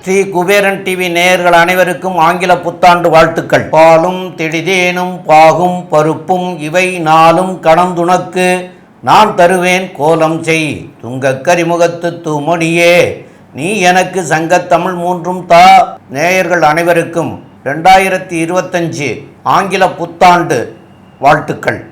Sri Kuberan TV நேயர்கள் அனைவருக்கும் ஆங்கில புத்தாண்டு வாழ்த்துக்கள். பாலும் திடிதேனும் பாகும் பருப்பும் இவை நாளும் கடந்துனக்கு நான் தருவேன் கோலம் செய் துங்கக் கரிமுகத்து தூமொழியே. நீ எனக்கு சங்கத்தமிழ் மூன்றும் தா. நேயர்கள் அனைவருக்கும் ரெண்டாயிரத்தி இருபத்தஞ்சு ஆங்கில புத்தாண்டு வாழ்த்துக்கள்.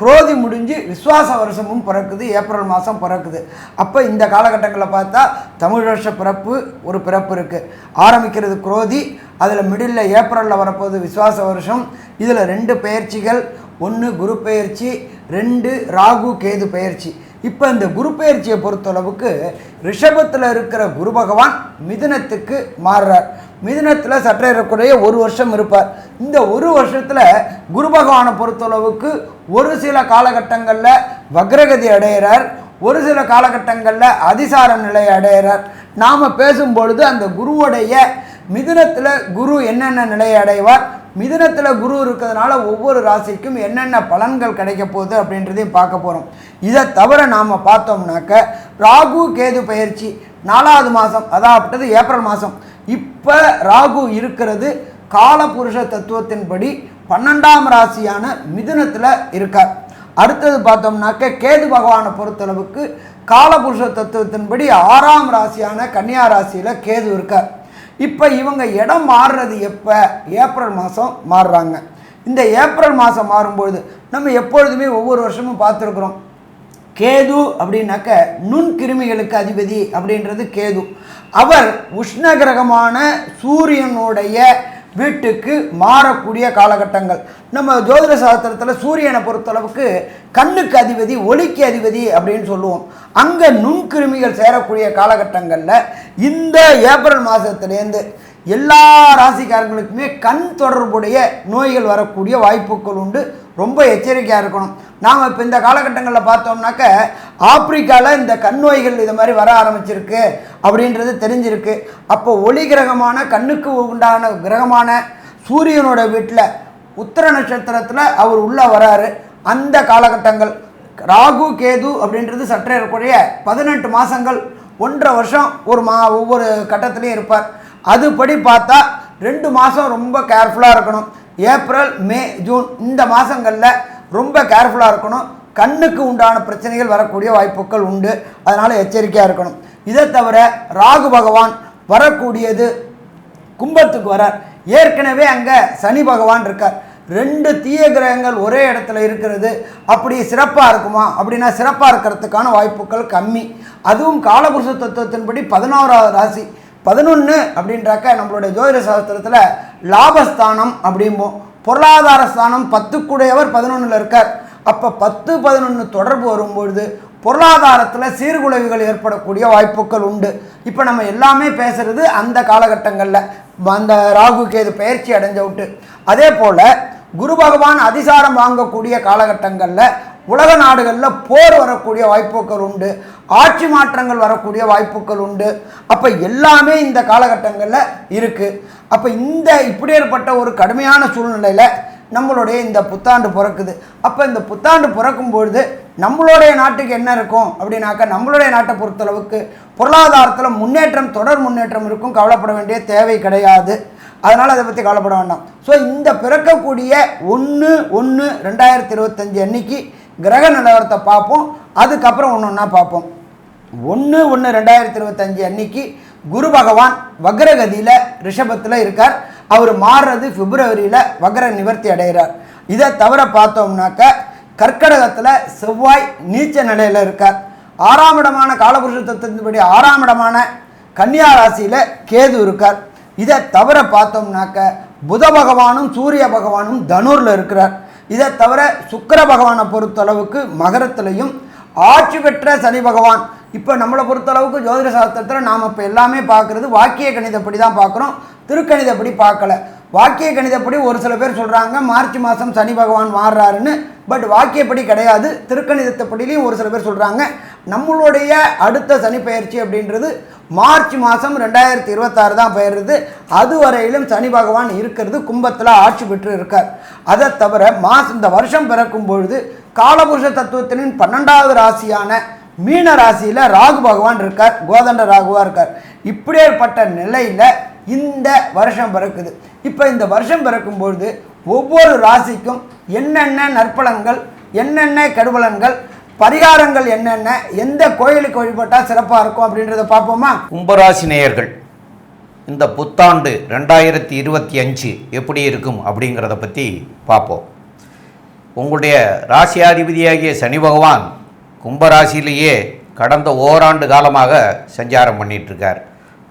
குரோதி முடிஞ்சு விஸ்வாச வருஷமும் பிறக்குது ஏப்ரல் மாதம் பிறக்குது. அப்போ இந்த காலகட்டங்களில் பார்த்தா தமிழ் வருஷ பிறப்பு ஒரு பிறப்பு இருக்குது ஆரம்பிக்கிறது குரோதி அதில் மிடில் ஏப்ரலில் வரப்போகுது விஸ்வாச வருஷம். இதில் ரெண்டு பயிற்சிகள் ஒன்று குரு பயிற்சி ரெண்டு ராகு கேது பயிற்சி இப்போ இந்த குரு பயிற்சியை பொறுத்தளவுக்கு ரிஷபத்தில் இருக்கிற குரு பகவான் மிதுனத்துக்கு மாறுறார். மிதுனத்தில் சற்றேறக்குறைய ஒரு வருஷம் இருப்பார். இந்த ஒரு வருஷத்தில் குரு பகவானை பொறுத்தளவுக்கு ஒரு சில காலகட்டங்களில் வக்ரகதி அடைகிறார் ஒரு சில காலகட்டங்களில் அதிசார நிலை அடைகிறார் நாம் பேசும்பொழுது அந்த குருவுடைய மிதுனத்தில் குரு என்னென்ன நிலையை அடைவார் மிதுனத்தில் குரு இருக்கிறதுனால ஒவ்வொரு ராசிக்கும் என்னென்ன பலன்கள் கிடைக்க போகுது அப்படின்றதையும் பார்க்க போகிறோம் இதை தவிர நாம் பார்த்தோம்னாக்க ராகு கேது பயிற்சி நாலாவது மாதம் அதாவது ஏப்ரல் மாதம் இப்போ ராகு இருக்கிறது காலபுருஷ தத்துவத்தின்படி பன்னெண்டாம் ராசியான மிதுனத்தில் இருக்கார். அடுத்தது பார்த்தோம்னாக்க கேது பகவானை பொறுத்தளவுக்கு காலபுருஷ தத்துவத்தின்படி ஆறாம் ராசியான கன்னியா ராசியில் கேது இருக்கார். இப்போ இவங்க இடம் மாறுறது எப்போ? ஏப்ரல் மாதம் மாறுறாங்க. இந்த ஏப்ரல் மாதம் மாறும்பொழுது நம்ம எப்பொழுதுமே ஒவ்வொரு வருஷமும் பார்த்துருக்குறோம். கேது அப்படின்னாக்க நுண்கிருமிகளுக்கு அதிபதி அப்படின்றது கேது. அவர் உஷ்ண கிரகமான சூரியனுடைய வீட்டுக்கு மாறக்கூடிய காலகட்டங்கள். நம்ம ஜோதிட சாஸ்திரத்தில் சூரியனை பொறுத்தளவுக்கு கண்ணுக்கு அதிபதி ஒளிக்கு அதிபதி அப்படின்னு சொல்லுவோம். அங்கே நுண்கிருமிகள் சேரக்கூடிய காலகட்டங்களில் இந்த ஏப்ரல் மாதத்துலேருந்து எல்லா ராசிக்காரங்களுக்குமே கண் தொடர்புடைய நோய்கள் வரக்கூடிய வாய்ப்புகள் உண்டு. ரொம்ப எச்சரிக்கையாக இருக்கணும். நாம் இப்போ இந்த காலகட்டங்களில் பார்த்தோம்னாக்க ஆப்பிரிக்காவில் இந்த கண் நோய்கள் இது மாதிரி வர ஆரம்பிச்சிருக்கு அப்படின்றது தெரிஞ்சிருக்கு. அப்போ ஒளி கிரகமான கண்ணுக்கு உண்டான கிரகமான சூரியனோட வீட்டில் உத்தர நட்சத்திரத்தில் அவர் உள்ளே வராரு. அந்த காலகட்டங்கள் ராகு கேது அப்படின்றது சற்றே இருக்கக்கூடிய பதினெட்டு மாதங்கள் ஒன்றரை வருஷம் ஒரு மா ஒவ்வொரு கட்டத்துலேயும் இருப்பார். அதுபடி பார்த்தா ரெண்டு மாதம் ரொம்ப கேர்ஃபுல்லாக இருக்கணும். ஏப்ரல் மே ஜூன் இந்த மாதங்களில் ரொம்ப கேர்ஃபுல்லாக இருக்கணும். கண்ணுக்கு உண்டான பிரச்சனைகள் வரக்கூடிய வாய்ப்புகள் உண்டு. அதனால் எச்சரிக்கையாக இருக்கணும். இதை தவிர ராகு பகவான் வரக்கூடியது கும்பத்துக்கு வரார். ஏற்கனவே அங்கே சனி பகவான் இருக்கார். ரெண்டு தீய கிரகங்கள் ஒரே இடத்துல இருக்கிறது. அப்படி சிறப்பாக இருக்குமா? அப்படின்னா சிறப்பாக இருக்கிறதுக்கான வாய்ப்புகள் கம்மி. அதுவும் காலபுருஷ தத்துவத்தின்படி பதினோராவது ராசி. பதினொன்று அப்படின்றாக்க நம்மளுடைய ஜோதிட சாஸ்திரத்தில் லாபஸ்தானம் அப்படிம்போம் பொருளாதார ஸ்தானம் பத்துக்குடையவர் பதினொன்றில் இருக்கார். அப்போ பத்து பதினொன்று தொடர்பு வரும்பொழுது பொருளாதாரத்தில் சீர்குலைவுகள் ஏற்படக்கூடிய வாய்ப்புகள் உண்டு. இப்போ நம்ம எல்லாமே பேசுறது அந்த காலகட்டங்களில். அந்த ராகு கேது பயிற்சி அடைஞ்ச விட்டு அதே போல் குரு பகவான் அதிசாரம் வாங்கக்கூடிய காலகட்டங்களில் உலக நாடுகளில் போர் வரக்கூடிய வாய்ப்புகள் உண்டு. ஆட்சி மாற்றங்கள் வரக்கூடிய வாய்ப்புகள் உண்டு. அப்போ எல்லாமே இந்த காலகட்டங்களில் இருக்குது அப்போ இந்த இப்படி ஏற்பட்ட ஒரு கடுமையான சூழ்நிலையில் நம்மளுடைய இந்த புத்தாண்டு பிறக்குது. அப்போ இந்த புத்தாண்டு பிறக்கும் பொழுது நம்மளுடைய நாட்டுக்கு என்ன இருக்கும் அப்படின்னாக்கா நம்மளுடைய நாட்டை பொறுத்தளவுக்கு பொருளாதாரத்தில் முன்னேற்றம் தொடர் முன்னேற்றம் இருக்கும். கவலைப்பட வேண்டிய தேவை கிடையாது. அதனால் அதை பற்றி கவலைப்பட வேண்டாம். ஸோ இந்த பிறக்கக்கூடிய ஒன்று ஒன்று ரெண்டாயிரத்தி இருபத்தஞ்சி அன்னைக்கு கிரக நிலவரத்தை பார்ப்போம். அதுக்கப்புறம் ஒன்று ஒன்றா பார்ப்போம். ஒன்று ஒன்று ரெண்டாயிரத்தி இருபத்தஞ்சி அன்னைக்கு குரு பகவான் வக்ரகதியில் ரிஷபத்தில் இருக்கார். அவர் மாறுறது பிப்ரவரியில் வக்ர நிவர்த்தி அடைகிறார். இதை தவிர பார்த்தோம்னாக்க கர்க்கடகத்தில் செவ்வாய் நீச்ச நிலையில் இருக்கார். ஆறாம் இடமான காலபுருஷ தத்துவத்தின்படி ஆறாம் இடமான கன்னியா ராசியில் கேது இருக்கார். இதை தவிர பார்த்தோம்னாக்க புத பகவானும் சூரிய பகவானும் தனூரில் இருக்கிறார். இதை தவிர சுக்கிர பகவானை பொறுத்தளவுக்கு மகரத்திலையும் ஆட்சி பெற்ற சனி பகவான். இப்போ நம்மளை பொறுத்தளவுக்கு ஜோதிட சாஸ்திரத்தில் நாம் இப்போ எல்லாமே பார்க்குறது வாக்கிய கணிதப்படி தான் பார்க்குறோம் திருக்கணிதப்படி பார்க்கல. வாக்கிய கணிதப்படி ஒரு சில பேர் சொல்கிறாங்க மார்ச் மாதம் சனி பகவான் மாறுறாருன்னு. பட் வாக்கியப்படி கிடையாது திருக்கணிதத்தைப்படிலையும் ஒரு சில பேர் சொல்கிறாங்க நம்மளுடைய அடுத்த சனி பயிற்சி அப்படின்றது மார்ச் மாதம் ரெண்டாயிரத்தி இருபத்தாறு தான் பெயருது அது வரையிலும் சனி பகவான் இருக்கிறது கும்பத்தில் ஆட்சி பெற்று இருக்கார் அதை தவிர மாசம் இந்த வருஷம் பிறக்கும் பொழுது காலபுருஷ தத்துவத்தினின் பன்னெண்டாவது ராசியான மீன ராசியில் ராகு பகவான் இருக்கார் கோதண்ட ராகுவாக இருக்கார். இப்படியேற்பட்ட நிலையில் இந்த வருஷம் பிறக்குது. இப்போ இந்த வருஷம் பிறக்கும்பொழுது ஒவ்வொரு ராசிக்கும் என்னென்ன நற்பலன்கள் என்னென்ன கெடுபலன்கள் பரிகாரங்கள் என்னென்ன எந்த கோயிலுக்கு வழிபட்டால் சிறப்பாக இருக்கும் அப்படின்றத பார்ப்போமா? கும்பராசி நேயர்கள் இந்த புத்தாண்டு ரெண்டாயிரத்தி இருபத்தி அஞ்சு எப்படி இருக்கும் அப்படிங்கிறத பற்றி பார்ப்போம். உங்களுடைய ராசியாதிபதியாகிய சனி பகவான் கும்பராசியிலேயே கடந்த ஓராண்டு காலமாக சஞ்சாரம் பண்ணிகிட்ருக்கார்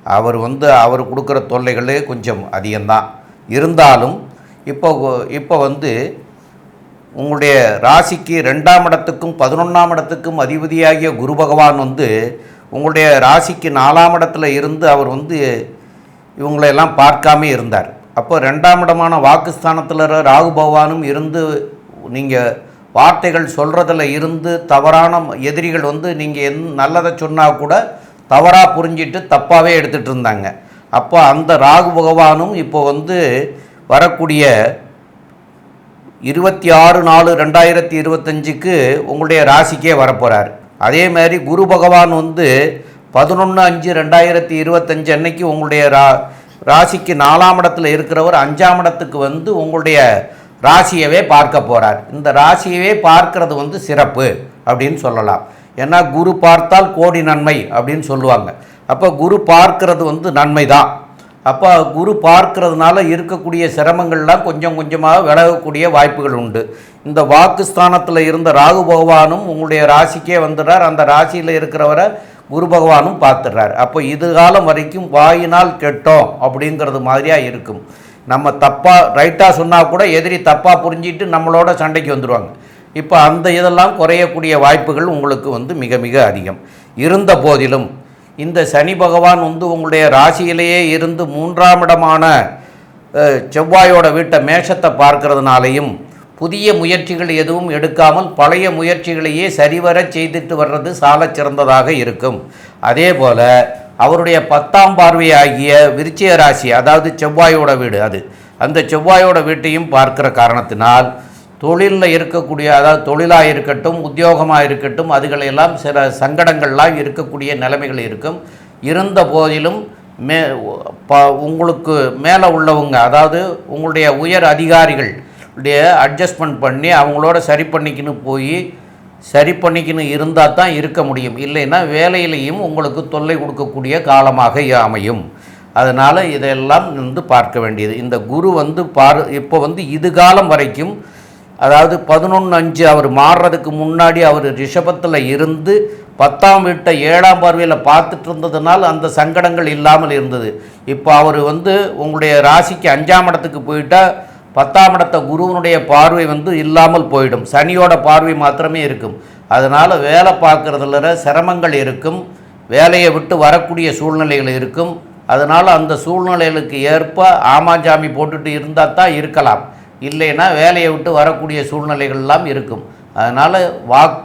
அவர் வந்து அவர் கொடுக்குற தொல்லைகளே கொஞ்சம் அதிகம்தான். இருந்தாலும் இப்போ இப்போ வந்து உங்களுடைய ராசிக்கு ரெண்டாம் இடத்துக்கும் பதினொன்றாம் இடத்துக்கும் அதிபதியாகிய குரு பகவான் வந்து உங்களுடைய ராசிக்கு நாலாம் இடத்துல இருந்து அவர் வந்து இவங்களையெல்லாம் பார்க்காம இருந்தார். அப்போ ரெண்டாம் இடமான வாக்குஸ்தானத்தில் ராகு பகவானும் இருந்து நீங்கள் வார்த்தைகள் சொல்கிறதில் இருந்து தவறான எதிரிகள் வந்து நீங்கள் எந் நல்லதை சொன்னால் கூட தவறாக புரிஞ்சிட்டு தப்பாகவே எடுத்துகிட்டு இருந்தாங்க. அப்போ அந்த ராகு பகவானும் இப்போ வந்து வரக்கூடிய இருபத்தி ஆறு நாலு ரெண்டாயிரத்தி இருபத்தஞ்சுக்கு உங்களுடைய ராசிக்கே வரப்போகிறார் அதே மாதிரி குரு பகவான் வந்து பதினொன்று அஞ்சு ரெண்டாயிரத்தி இருபத்தஞ்சு அன்னைக்கு உங்களுடைய ரா ராசிக்கு நாலாம் இடத்துல இருக்கிறவர் அஞ்சாம் இடத்துக்கு வந்து உங்களுடைய ராசியவே பார்க்க போகிறார் இந்த ராசியவே பார்க்கறது வந்து சிறப்பு அப்படின்னு சொல்லலாம். ஏன்னா குரு பார்த்தால் கோடி நன்மை அப்படின்னு சொல்லுவாங்க. அப்போ குரு பார்க்கறது வந்து நன்மை தான் அப்போ குரு பார்க்கறதுனால இருக்கக்கூடிய சிரமங்கள்லாம் கொஞ்சம் கொஞ்சமாக விலகக்கூடிய வாய்ப்புகள் உண்டு. இந்த வாக்குஸ்தானத்தில் இருந்த ராகு பகவானும் உங்களுடைய ராசிக்கே வந்துடுறார். அந்த ராசியில் இருக்கிறவரை குரு பகவானும் பார்த்துடுறார். அப்போ இது காலம் வரைக்கும் வாயினால் கெட்டோம் அப்படிங்கிறது மாதிரியாக இருக்கும். நம்ம தப்பாக ரைட்டாக சொன்னால் கூட எதிரி தப்பாக புரிஞ்சிட்டு நம்மளோட சண்டைக்கு வந்துடுவாங்க இப்போ அந்த இதெல்லாம் குறையக்கூடிய வாய்ப்புகள் உங்களுக்கு வந்து மிக மிக அதிகம். இருந்த போதிலும் இந்த சனி பகவான் வந்து உங்களுடைய ராசியிலேயே இருந்து மூன்றாம் இடமான செவ்வாயோட வீட்டை மேஷத்தை பார்க்கறதுனாலையும் புதிய முயற்சிகள் எதுவும் எடுக்காமல் பழைய முயற்சிகளையே சரிவர செய்துட்டு வர்றது சால சிறந்ததாக இருக்கும். அதே போல் அவருடைய பத்தாம் பார்வையாகிய விருச்சிக ராசி அதாவது செவ்வாயோட வீடு அது அந்த செவ்வாயோட வீட்டையும் பார்க்கிற காரணத்தினால் தொழிலில் இருக்கக்கூடிய அதாவது தொழிலாக இருக்கட்டும் உத்தியோகமாக இருக்கட்டும் அதுகளெல்லாம் சில சங்கடங்கள்லாம் இருக்கக்கூடிய நிலைமைகள் இருக்கும். இருந்த போதிலும் மே ப உங்களுக்கு மேலே உள்ளவங்க அதாவது உங்களுடைய உயர் அதிகாரிகள் உடைய அட்ஜஸ்ட்மெண்ட் பண்ணி அவங்களோட சரி பண்ணிக்கின்னு போய் சரி பண்ணிக்கின்னு இருந்தால் தான் இருக்க முடியும். இல்லைன்னா வேலையிலையும் உங்களுக்கு தொல்லை கொடுக்கக்கூடிய காலமாக அமையும். அதனால் இதெல்லாம் வந்து பார்க்க வேண்டியது. இந்த குரு வந்து பார் இப்போ வந்து இது காலம் வரைக்கும் அதாவது பதினொன்று அஞ்சு அவர் மாறுறதுக்கு முன்னாடி அவர் ரிஷபத்தில் இருந்து பத்தாம் வீட்டை ஏழாம் பார்வையில் பார்த்துட்டு இருந்ததுனால் அந்த சங்கடங்கள் இல்லாமல் இருந்தது. இப்போ அவர் வந்து உங்களுடைய ராசிக்கு அஞ்சாம் இடத்துக்கு போயிட்டால் பத்தாம் இடத்த குருவனுடைய பார்வை வந்து இல்லாமல் போயிடும். சனியோட பார்வை மாத்திரமே இருக்கும். அதனால் வேலை பார்க்குறதுல சிரமங்கள் இருக்கும். வேலையை விட்டு வரக்கூடிய சூழ்நிலைகள் இருக்கும். அதனால் அந்த சூழ்நிலைகளுக்கு ஏற்ப ஆமாஞ்சாமி போட்டுட்டு இருந்தால் தான் இருக்கலாம். இல்லைன்னா வேலையை விட்டு வரக்கூடிய சூழ்நிலைகள்லாம் இருக்கும். அதனால் வாக்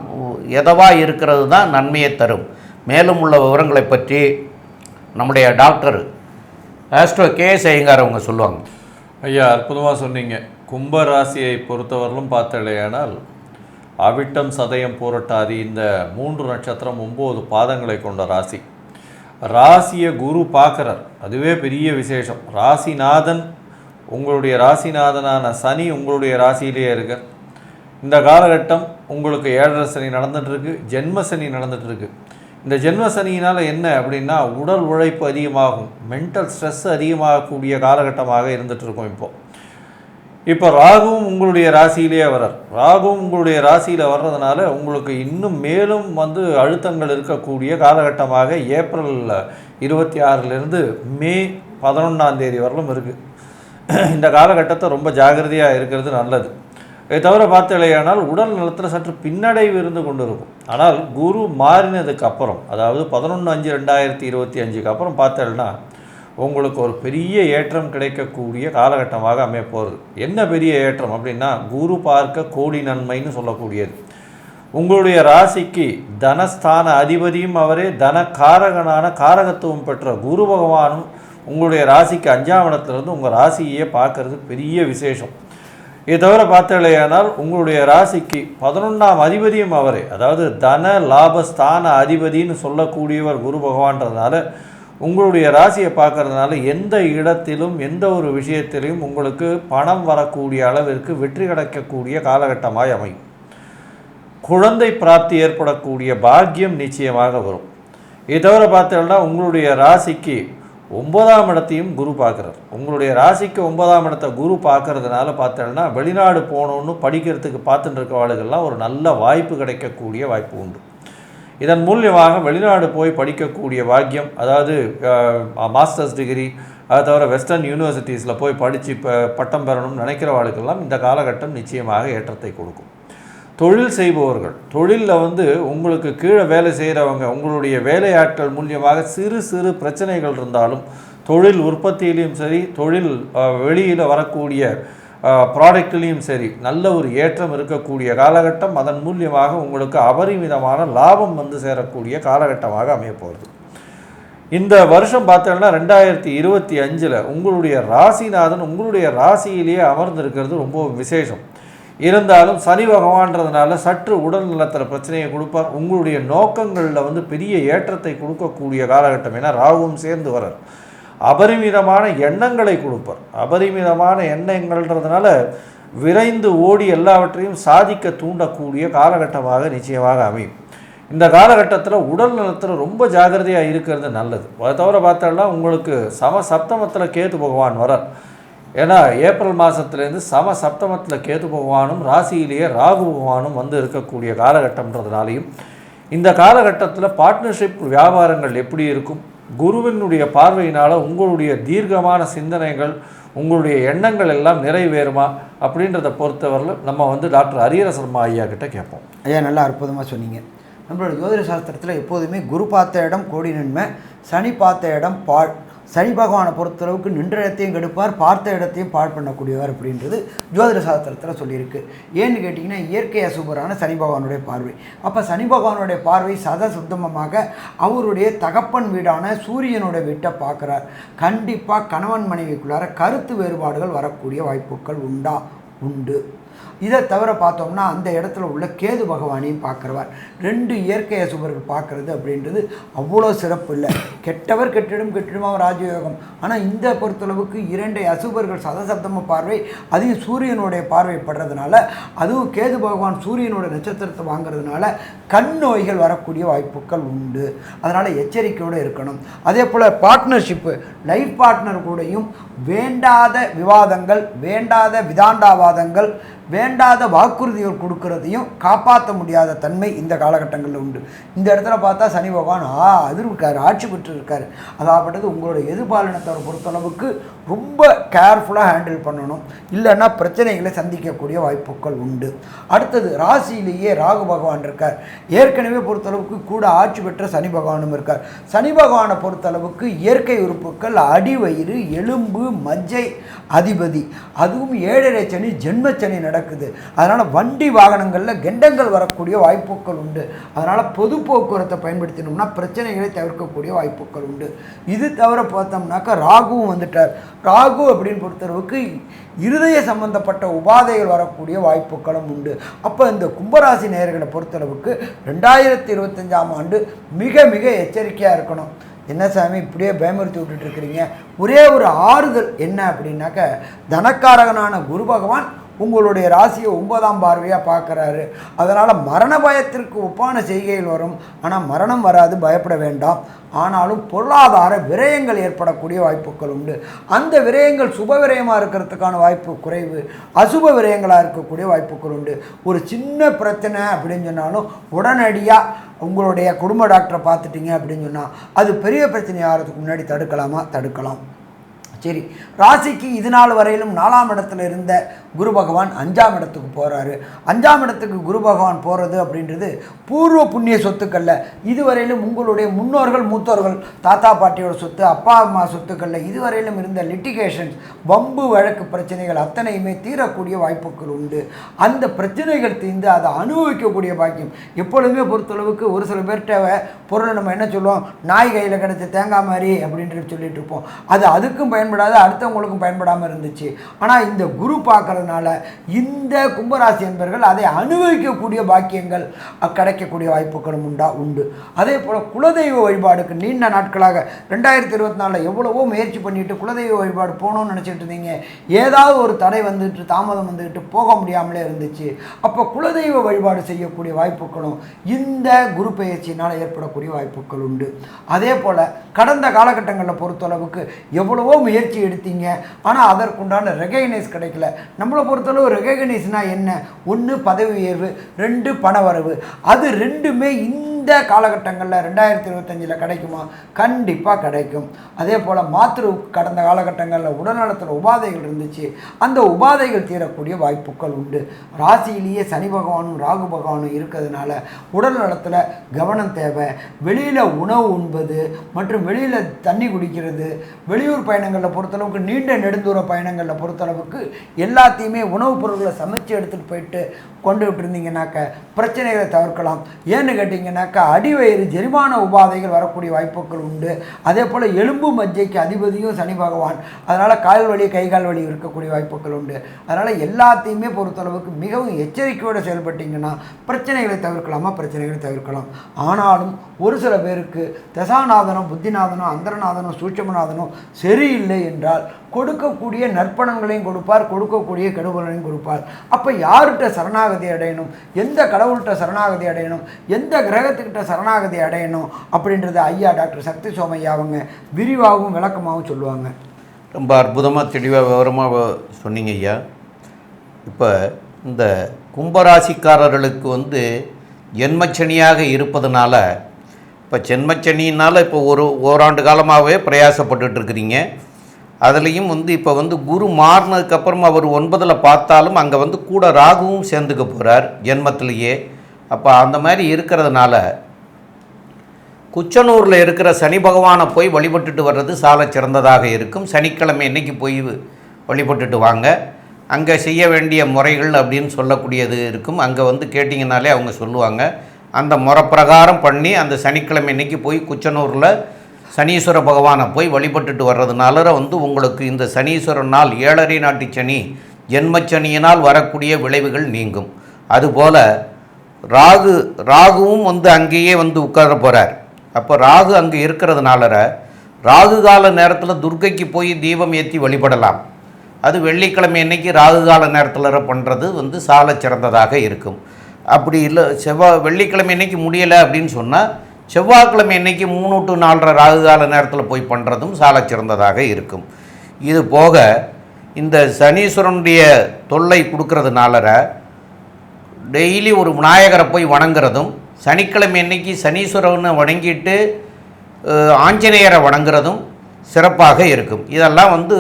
எதவாக இருக்கிறது தான் நன்மையை தரும். மேலும் உள்ள விவரங்களை பற்றி நம்முடைய டாக்டர் ஆஸ்ட்ரோ கே ஐயங்கார் அவங்க சொல்லுவாங்க. ஐயா அற்புதமாக சொன்னீங்க. கும்ப ராசியை பொறுத்தவரையிலும் பார்த்தலையானால் அவிட்டம் சதயம் பூரட்டாதி இந்த மூன்று நட்சத்திரம் ஒம்பது பாதங்களை கொண்ட ராசி. ராசியை குரு பார்க்குறார். அதுவே பெரிய விசேஷம். ராசிநாதன் உங்களுடைய ராசிநாதனான சனி உங்களுடைய ராசியிலேயே இருக்கார். இந்த காலகட்டம் உங்களுக்கு ஏழரை சனி நடந்துட்டுருக்கு ஜென்ம சனி நடந்துட்டுருக்கு. இந்த ஜென்ம சனியினால் என்ன அப்படின்னா உடல் உழைப்பு அதிகமாகும் மென்டல் ஸ்ட்ரெஸ் அதிகமாகக்கூடிய காலகட்டமாக இருந்துகிட்ருக்கோம் இப்போது இப்போ. இப்போ ராகுவும் உங்களுடைய ராசியிலேயே வரார். ராகுவும் உங்களுடைய ராசியில் வர்றதுனால உங்களுக்கு இன்னும் மேலும் வந்து அழுத்தங்கள் இருக்கக்கூடிய காலகட்டமாக ஏப்ரல் இருபத்தி ஆறிலிருந்து மே பதினொன்றாம் தேதி வரலும் இருக்குது இந்த காலகட்டத்தை ரொம்ப ஜாகிரதையாக இருக்கிறது நல்லது. இதை தவிர பார்த்தலையானால் உடல் நலத்தில் சற்று பின்னடைவு இருந்து கொண்டு இருக்கும் ஆனால் குரு மாறினதுக்கு அப்புறம் அதாவது பதினொன்று அஞ்சு ரெண்டாயிரத்தி இருபத்தி அஞ்சுக்கு அப்புறம் பார்த்தேன்னா உங்களுக்கு ஒரு பெரிய ஏற்றம் கிடைக்கக்கூடிய காலகட்டமாக அமையப்போகிறது என்ன பெரிய ஏற்றம் அப்படின்னா குரு பார்க்க கோடி நன்மைன்னு சொல்லக்கூடியது. உங்களுடைய ராசிக்கு தனஸ்தான அதிபதியும் அவரே தனக்காரகனான காரகத்துவம் பெற்ற குரு பகவானும் உங்களுடைய ராசிக்கு அஞ்சாம் இடத்துலேருந்து உங்கள் ராசியே பார்க்கறது பெரிய விசேஷம். இதை தவிர பார்த்தாலேயானால் உங்களுடைய ராசிக்கு பதினொன்றாம் அதிபதியும் அவரே. அதாவது தன லாபஸ்தான அதிபதின்னு சொல்லக்கூடியவர் குரு பகவான்றதுனால உங்களுடைய ராசியை பார்க்கறதுனால எந்த இடத்திலும் எந்த ஒரு விஷயத்திலையும் உங்களுக்கு பணம் வரக்கூடிய அளவிற்கு வெற்றி கிடைக்கக்கூடிய காலகட்டமாய் அமையும். குழந்தை பிராப்தி ஏற்படக்கூடிய பாக்கியம் நிச்சயமாக வரும். இதை தவிர பார்த்தோம்னா உங்களுடைய ராசிக்கு ஒன்பதாம் இடத்தையும் குரு பார்க்குறார். உங்களுடைய ராசிக்கு ஒன்பதாம் இடத்த குரு பார்க்கறதுனால பார்த்தேன்னா வெளிநாடு போகணுன்னு படிக்கிறதுக்கு பார்த்துட்டு இருக்க ஆளுகள்லாம் ஒரு நல்ல வாய்ப்பு கிடைக்கக்கூடிய வாய்ப்பு உண்டு. இதன் மூலியமாக வெளிநாடு போய் படிக்கக்கூடிய பாக்கியம் அதாவது மாஸ்டர்ஸ் டிகிரி அதை தவிர வெஸ்டர்ன் யூனிவர்சிட்டிஸில் போய் படித்து இப்போ பட்டம் பெறணும்னு நினைக்கிறவாளுக்கெல்லாம் இந்த காலகட்டம் நிச்சயமாக ஏற்றத்தை கொடுக்கும். தொழில் செய்பவர்கள். தொழிலில் வந்து உங்களுக்கு கீழே வேலை செய்கிறவங்க உங்களுடைய வேலையாட்கள் மூலியமாக சிறு சிறு பிரச்சனைகள் இருந்தாலும் தொழில் உற்பத்தியிலையும் சரி தொழில் வெளியில் வரக்கூடிய ப்ராடக்ட்லேயும் சரி நல்ல ஒரு ஏற்றம் இருக்கக்கூடிய காலகட்டம் அதன் மூலியமாக உங்களுக்கு அபரிமிதமான லாபம் வந்து சேரக்கூடிய காலகட்டமாக அமையப்போகிறது இந்த வருஷம் பார்த்தோம்னா ரெண்டாயிரத்தி இருபத்தி அஞ்சில் உங்களுடைய ராசிநாதன் உங்களுடைய ராசியிலேயே அமர்ந்திருக்கிறது ரொம்ப விசேஷம். இருந்தாலும் சனி பகவான்றதுனால சற்று உடல் நலத்தில் பிரச்சனையை கொடுப்பார். உங்களுடைய நோக்கங்களில் வந்து பெரிய ஏற்றத்தை கொடுக்கக்கூடிய காலகட்டம். ஏன்னா ராகுவும் சேர்ந்து வரார் அபரிமிதமான எண்ணங்களை கொடுப்பார். அபரிமிதமான எண்ணங்கள்ன்றதுனால விரைந்து ஓடி எல்லாவற்றையும் சாதிக்க தூண்டக்கூடிய காலகட்டமாக நிச்சயமாக அமையும். இந்த காலகட்டத்தில் உடல் நலத்தில் ரொம்ப ஜாகிரதையாக இருக்கிறது நல்லது. அதை தவிர பார்த்தோம்னா உங்களுக்கு சம சப்தமத்தில் கேது பகவான் வரார் ஏன்னா ஏப்ரல் மாதத்துலேருந்து சம சப்தமத்தில் கேது பகவானும் ராசியிலேயே ராகு பகவானும் வந்து இருக்கக்கூடிய காலகட்டம்ன்றதுனாலையும் இந்த காலகட்டத்தில் பார்ட்னர்ஷிப் வியாபாரங்கள் எப்படி இருக்கும்? குருவினுடைய பார்வையினால் உங்களுடைய தீர்க்கமான சிந்தனைகள் உங்களுடைய எண்ணங்கள் எல்லாம் நிறைவேறுமா? அப்படின்றத பொறுத்தவரையில் நம்ம வந்து டாக்டர் ஹரியர சர்மா ஐயா கிட்ட கேட்போம். ஐயா நல்லா அற்புதமாக சொன்னீங்க. நம்மளோட ஜோதிட சாஸ்திரத்தில் எப்போதுமே குரு பார்த்த இடம் கோடி நன்மை சனி பார்த்த இடம் பாழ் சனி பகவானை பொறுத்தளவுக்கு நின்ற இடத்தையும் கெடுப்பார் பார்த்த இடத்தையும் பாழ் பண்ணக்கூடியவர் அப்படின்றது ஜோதிட சாஸ்திரத்தில் சொல்லியிருக்கு. ஏன்னு கேட்டிங்கன்னா இயற்கை அசுபரான சனி பகவானுடைய பார்வை. அப்போ சனி பகவானுடைய பார்வை சத சுத்தமமாக அவருடைய தகப்பன் வீடான சூரியனுடைய வீட்டை பார்க்குறார். கண்டிப்பாக கணவன் மனைவிக்குள்ளார கருத்து வேறுபாடுகள் வரக்கூடிய வாய்ப்புகள் உண்டா? உண்டு. இதை தவிர பார்த்தோம்னா அந்த இடத்துல உள்ள கேது பகவானையும் பார்க்குறவர். ரெண்டு இயற்கை அசுபர்கள் பார்க்குறது அப்படின்றது அவ்வளோ சிறப்பு இல்லை. கெட்டவர் கெட்டிடும் கெட்டிடுமா ராஜயோகம். ஆனால் இந்த பொறுத்தளவுக்கு இரண்டு அசுபர்கள் சதசப்தம பார்வை அதையும் சூரியனுடைய பார்வைப்படுறதுனால அதுவும் கேது பகவான் சூரியனோட நட்சத்திரத்தை வாங்குறதுனால கண் நோய்கள் வரக்கூடிய வாய்ப்புகள் உண்டு. அதனால் எச்சரிக்கையோடு இருக்கணும். அதே போல் பார்ட்னர்ஷிப்பு லைஃப் பார்ட்னர் கூடயும் வேண்டாத விவாதங்கள் வேண்டாத விதாண்டாவாதங்கள் வேண்டாத வாக்குறுதிகள் கொடுக்கறதையும் காப்பாற்ற முடியாத தன்மை இந்த காலகட்டங்களில் உண்டு. இந்த இடத்துல பார்த்தா சனி பகவான் ஆ அதிர்வுக்கார் ஆட்சி பெற்று இருக்கார் அதாகப்பட்டது உங்களோட எதிர்பாலினத்தவரை பொறுத்தளவுக்கு ரொம்ப கேர்ஃபுல்லாக ஹேண்டில் பண்ணணும். இல்லைன்னா பிரச்சனைகளை சந்திக்கக்கூடிய வாய்ப்புகள் உண்டு. அடுத்தது ராசியிலேயே ராகு பகவான் இருக்கார். ஏற்கனவே பொறுத்தளவுக்கு கூட ஆட்சி பெற்ற சனி பகவானும் இருக்கார். சனி பகவானை பொறுத்தளவுக்கு இயற்கை உறுப்புகள் அடிவயிறு எலும்பு மஜ்ஜை அதிபதி. அதுவும் ஏழரை சனி ஜென்மச்சனி நடக்குது. அதனால் வண்டி வாகனங்களில் கெண்டங்கள் வரக்கூடிய வாய்ப்புகள் உண்டு. அதனால் பொது போக்குவரத்தை பயன்படுத்தினோம்னா பிரச்சனைகளை தவிர்க்கக்கூடிய வாய்ப்புகள் உண்டு. இது தவிர பார்த்தோம்னாக்கா ராகுவும் வந்துட்டார். ராகு அப்படின்னு பொறுத்தளவுக்கு இருதய சம்பந்தப்பட்ட உபாதைகள் வரக்கூடிய வாய்ப்புகளும் உண்டு. அப்போ இந்த கும்பராசி நேர்களை பொறுத்தளவுக்கு ரெண்டாயிரத்தி இருபத்தஞ்சாம் ஆண்டு மிக மிக எச்சரிக்கையாக இருக்கணும். என்ன சாமி இப்படியே பயமுறுத்தி விட்டுட்டு இருக்கிறீங்க? ஒரே ஒரு ஆறுதல் என்ன அப்படின்னாக்க தனக்காரகனான குரு பகவான் உங்களுடைய ராசியை ஒன்பதாம் பார்வையாக பார்க்குறாரு. அதனால் மரண பயத்திற்கு ஒப்பான செய்கைகள் வரும். ஆனால் மரணம் வராது பயப்பட வேண்டாம். ஆனாலும் பொருளாதார விரயங்கள் ஏற்படக்கூடிய வாய்ப்புகள் உண்டு. அந்த விரயங்கள் சுப விரயமாக இருக்கிறதுக்கான வாய்ப்பு குறைவு. அசுப விரயங்களாக இருக்கக்கூடிய வாய்ப்புகள் உண்டு. ஒரு சின்ன பிரச்சனை அப்படின்னு சொன்னாலும் உடனடியாக உங்களுடைய குடும்ப டாக்டரை பார்த்துட்டீங்க அப்படின்னு சொன்னால் அது பெரிய பிரச்சனை ஆகிறதுக்கு முன்னாடி தடுக்கலாமா? தடுக்கலாம். சரி. ராசிக்கு இது நாள் வரையிலும் நாலாம் இடத்துல இருந்த குரு பகவான் அஞ்சாம் இடத்துக்கு போகிறாரு அஞ்சாம் இடத்துக்கு குரு பகவான் போகிறது அப்படின்றது பூர்வ புண்ணிய சொத்துக்களில். இதுவரையிலும் உங்களுடைய முன்னோர்கள் மூத்தோர்கள் தாத்தா பாட்டியோட சொத்து அப்பா அம்மா சொத்துக்களில் இதுவரையிலும் இருந்த லிட்டிகேஷன்ஸ் வம்பு வழக்கு பிரச்சனைகள் அத்தனையுமே தீரக்கூடிய வாய்ப்புகள் உண்டு. அந்த பிரச்சனைகள் தீர்ந்து அதை அனுபவிக்கக்கூடிய பாக்கியம் எப்பொழுதுமே பொறுத்தளவுக்கு ஒரு சில பேர்கிட்ட பொருளை நம்ம என்ன சொல்லுவோம்? நாய் கையில் கிடைச்ச தேங்காய் மாதிரி அப்படின்ட்டு சொல்லிட்டு இருப்போம். அது அதுக்கும் பயன்படாது அடுத்தவங்களுக்கும் பயன்படாமல் இருந்துச்சு. ஆனால் இந்த குரு இருக்கிறதுனால இந்த கும்பராசி என்பர்கள் அதை அனுபவிக்கக்கூடிய பாக்கியங்கள் கிடைக்கக்கூடிய வாய்ப்புகளும் உண்டா? உண்டு. அதே போல் குலதெய்வ வழிபாடுக்கு நீண்ட நாட்களாக ரெண்டாயிரத்தி இருபத்தி நாலில் எவ்வளவோ முயற்சி பண்ணிட்டு குலதெய்வ வழிபாடு போகணும்னு நினச்சிட்டு இருந்தீங்க. ஏதாவது ஒரு தடை வந்துட்டு தாமதம் வந்துட்டு போக முடியாமலே இருந்துச்சு. அப்போ குலதெய்வ வழிபாடு செய்யக்கூடிய வாய்ப்புகளும் இந்த குரு பயிற்சியினால் ஏற்படக்கூடிய வாய்ப்புகள் உண்டு. அதே போல் கடந்த காலகட்டங்களில் பொறுத்தளவுக்கு எவ்வளவோ முயற்சி எடுத்தீங்க. ஆனால் அதற்குண்டான ரெகனைஸ் கிடைக்கல. நம்மளை பொறுத்தளவு ரெகக்னைஸ்னால் என்ன? ஒன்று பதவி உயர்வு ரெண்டு பணவரவு அது ரெண்டுமே இந்த இந்த காலகட்டங்களில் ரெண்டாயிரத்தி இருபத்தஞ்சில் கிடைக்குமா? கண்டிப்பாக கிடைக்கும். அதே போல் மாத்திரு கடந்த காலகட்டங்களில் உடல்நலத்தில் உபாதைகள் இருந்துச்சு. அந்த உபாதைகள் தீரக்கூடிய வாய்ப்புகள் உண்டு. ராசியிலேயே சனி பகவானும் ராகு பகவானும் இருக்கிறதுனால உடல் நலத்தில் கவனம் தேவை. வெளியில் உணவு உண்பது மற்றும் வெளியில் தண்ணி குடிக்கிறது. வெளியூர் பயணங்களில் பொறுத்தளவுக்கு நீண்ட நெடுந்தூர பயணங்களில் பொறுத்தளவுக்கு எல்லாத்தையுமே உணவுப் பொருட்களை சமைச்சு எடுத்துகிட்டு போயிட்டு கொண்டு விட்டுருந்தீங்கன்னாக்க பிரச்சனைகளை தவிர்க்கலாம். ஏன்னு கேட்டிங்கன்னாக்க அடிவயிறு ஜெரிமான உபாதைகள் வரக்கூடிய வாய்ப்புகள் உண்டு. அதே போல் எலும்பு மஜ்ஜைக்கு அதிபதியும் சனி பகவான். அதனால் கால் வலி கை கால் வலி இருக்கக்கூடிய வாய்ப்புகள் உண்டு. அதனால் எல்லாத்தையுமே பொறுத்தளவுக்கு மிகவும் எச்சரிக்கையோடு செயல்பட்டீங்கன்னா பிரச்சனைகளை தவிர்க்கலாமா? பிரச்சனைகளை தவிர்க்கலாம். ஆனாலும் ஒரு சில பேருக்கு தசாநாதனும் புத்திநாதனும் அந்தரநாதனும் சூட்சமநாதனும் சரியில்லை என்றால் கொடுக்கக்கூடிய நற்பணங்களையும் கொடுப்பார் கொடுக்கக்கூடிய கெடுபலனையும் கொடுப்பார். அப்போ யார்கிட்ட சரணாகதி அடையணும்? எந்த கடவுள்கிட்ட சரணாகதி அடையணும்? எந்த கிரகத்துக்கிட்ட சரணாகதி அடையணும்? அப்படின்றத ஐயா டாக்டர் சக்தி சோமையா அவங்க விரிவாகவும் விளக்கமாகவும் சொல்லுவாங்க. ரொம்ப அற்புதமாக தெளிவாக விவரமாக சொன்னீங்க ஐயா. இப்போ இந்த கும்பராசிக்காரர்களுக்கு வந்து ஜென்மச்சனியாக இருப்பதனால இப்போ ஜென்மச்சனினால் இப்போ ஒரு ஓராண்டு காலமாகவே பிரயாசப்பட்டுட்டு இருக்கிறீங்க அதுலேயும் வந்து இப்போ வந்து குரு மாறினதுக்கப்புறம் அவர் ஒன்பதில் பார்த்தாலும் அங்கே வந்து கூட ராகுவும் சேர்ந்துக்க போகிறார் ஜென்மத்திலேயே. அப்போ அந்த மாதிரி இருக்கிறதுனால குச்சனூரில் இருக்கிற சனி பகவானை போய் வழிபட்டுட்டு வர்றது சால சிறந்ததாக இருக்கும். சனிக்கிழமை இன்னைக்கு போய் வழிபட்டுட்டு வாங்க. அங்கே செய்ய வேண்டிய முறைகள் அப்படின்னு சொல்லக்கூடியது இருக்கும். அங்கே வந்து கேட்டிங்கனாலே அவங்க சொல்லுவாங்க. அந்த முறப்பிரகாரம் பண்ணி அந்த சனிக்கிழமை இன்றைக்கி போய் குச்சனூரில் சனீஸ்வர பகவானை போய் வழிபட்டுட்டு வர்றதுனால வந்து உங்களுக்கு இந்த சனீஸ்வரன் நாள் ஏழரை நாட்டு சனி ஜென்மச்சனியினால் வரக்கூடிய விளைவுகள் நீங்கும். அதுபோல் ராகு ராகுவும் வந்து அங்கேயே வந்து உட்கார போகிறார் அப்போ ராகு அங்கே இருக்கிறதுனால ராகு கால நேரத்தில் துர்க்கைக்கு போய் தீபம் ஏற்றி வழிபடலாம். அது வெள்ளிக்கிழமை அன்னைக்கு ராகு கால நேரத்தில் பண்ணுறது வந்து சால சிறந்ததாக இருக்கும். அப்படி இல்லை செவ்வாய் வெள்ளிக்கிழமை இன்னைக்கு முடியலை அப்படின்னு சொன்னால் செவ்வாய்க்கிழமை இன்னைக்கு மூணு டு நாலரை ராகு கால நேரத்தில் போய் பண்ணுறதும் சால சிறந்ததாக இருக்கும். இது போக இந்த சனீஸ்வரனுடைய தொல்லை கொடுக்கறதுனால டெய்லி ஒரு விநாயகரை போய் வணங்குறதும் சனிக்கிழமை இன்னைக்கு சனீஸ்வரனை வணங்கிட்டு ஆஞ்சநேயரை வணங்குறதும் சிறப்பாக இருக்கும். இதெல்லாம் வந்து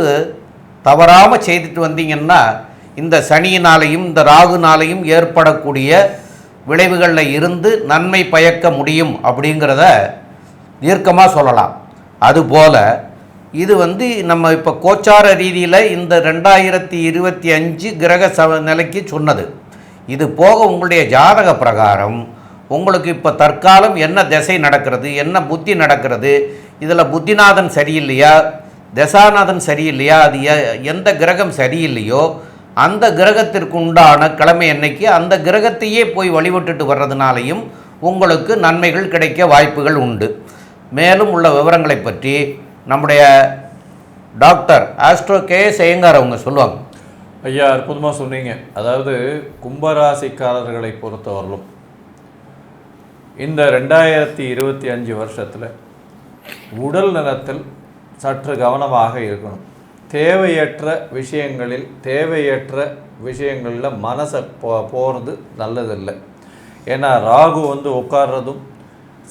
தவறாமல் செய்துட்டு வந்தீங்கன்னா இந்த சனியினாலையும் இந்த ராகுனாலையும் ஏற்படக்கூடிய விளைவுகளில் இருந்து நன்மை பயக்க முடியும் அப்படிங்கிறத தீர்க்கமாக சொல்லலாம். அதுபோல் இது வந்து நம்ம இப்போ கோச்சார ரீதியில் இந்த ரெண்டாயிரத்தி இருபத்தி அஞ்சு கிரக ச நிலைக்கு சொன்னது. இது போக உங்களுடைய ஜாதக பிரகாரம் உங்களுக்கு இப்போ தற்காலம் என்ன திசை நடக்கிறது என்ன புத்தி நடக்கிறது இதில் புத்திநாதன் சரியில்லையா தசாநாதன் சரியில்லையா அது எ- எந்த கிரகம் சரியில்லையோ அந்த கிரகத்திற்கு உண்டான கிழமை அன்னைக்கு அந்த கிரகத்தையே போய் வழிபட்டுட்டு வர்றதுனாலையும் உங்களுக்கு நன்மைகள் கிடைக்க வாய்ப்புகள் உண்டு. மேலும் உள்ள விவரங்களை பற்றி நம்முடைய டாக்டர் ஆஸ்ட்ரோ கே செய்யங்கார் அவங்க சொல்லுவாங்க. ஐயா அற்புதமாக சொன்னீங்க. அதாவது கும்பராசிக்காரர்களை பொறுத்தவரையிலும் இந்த ரெண்டாயிரத்தி இருபத்தி அஞ்சு வருஷத்தில் உடல் நலத்தில் சற்று கவனமாக இருக்கணும். தேவையற்ற விஷயங்களில் தேவையற்ற விஷயங்களில் மனசை போ போகிறது நல்லதில்லை. ஏன்னா ராகு வந்து உட்கார்றதும்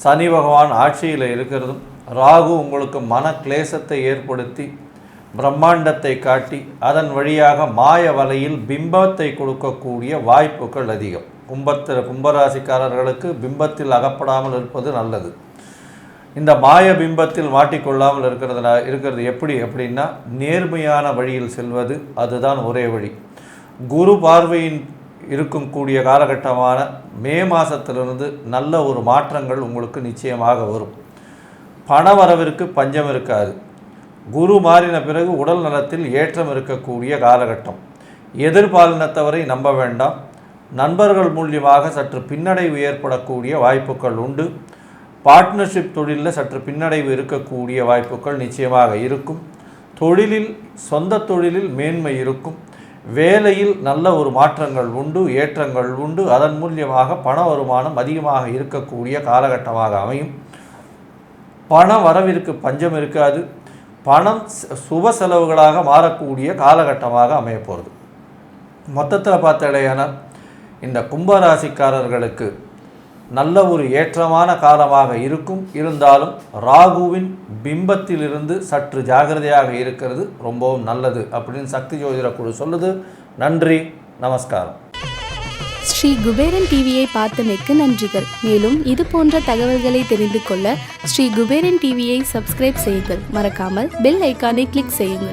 சனி பகவான் ஆட்சியில் இருக்கிறதும் ராகு உங்களுக்கு மன கிளேசத்தை ஏற்படுத்தி பிரம்மாண்டத்தை காட்டி அதன் வழியாக மாய வலையில் பிம்பத்தை கொடுக்கக்கூடிய வாய்ப்புகள் அதிகம். கும்பத்தில் கும்பராசிக்காரர்களுக்கு பிம்பத்தில் அகப்படாமல் இருப்பது நல்லது. இந்த மாய பிம்பத்தில் மாட்டிக்கொள்ளாமல் இருக்கிறதுனா இருக்கிறது எப்படி அப்படின்னா நேர்மையான வழியில் செல்வது அதுதான் ஒரே வழி. குரு பார்வையின் இருக்கும் கூடிய காலகட்டமான மே மாதத்திலிருந்து நல்ல ஒரு மாற்றங்கள் உங்களுக்கு நிச்சயமாக வரும். பண வரவிற்கு பஞ்சம் இருக்காது. குரு மாறின பிறகு உடல் நலத்தில் ஏற்றம் இருக்கக்கூடிய காலகட்டம். எதிர்பாலினத்தவரை நம்ப வேண்டாம். நண்பர்கள் மூலியமாக சற்று பின்னடைவு ஏற்படக்கூடிய வாய்ப்புகள் உண்டு. பார்ட்னர்ஷிப் தொழிலில் சற்று பின்னடைவு இருக்கக்கூடிய வாய்ப்புகள் நிச்சயமாக இருக்கும். தொழிலில் சொந்த தொழிலில் மேன்மை இருக்கும். வேலையில் நல்ல ஒரு மாற்றங்கள் உண்டு ஏற்றங்கள் உண்டு. அதன் மூலியமாக பண வருமானம் அதிகமாக இருக்கக்கூடிய காலகட்டமாக அமையும். பண வரவிற்கு பஞ்சம் இருக்காது. பணம் சுப செலவுகளாக மாறக்கூடிய காலகட்டமாக அமையப்போகிறது மொத்தத்தில் பார்த்தாலேயானால் இந்த கும்பராசிக்காரர்களுக்கு நல்ல ஒரு ஏற்றமான காலமாக இருக்கும். இருந்தாலும் ராகுவின் பிம்பத்திலிருந்து சற்று ஜாகிரதையாக இருக்கிறது ரொம்பவும் நல்லது அப்படின்னு சக்தி ஜோதிட குழு சொல்லுது. நன்றி நமஸ்காரம். ஸ்ரீ குபேரன் டிவியை பார்த்தமைக்கு நன்றிகள். மேலும் இது போன்ற தகவல்களை தெரிந்து கொள்ள ஸ்ரீ குபேரன் டிவியை சப்ஸ்கிரைப் செய்யுங்கள். மறக்காமல் பெல் ஐக்கானை கிளிக் செய்யுங்கள்.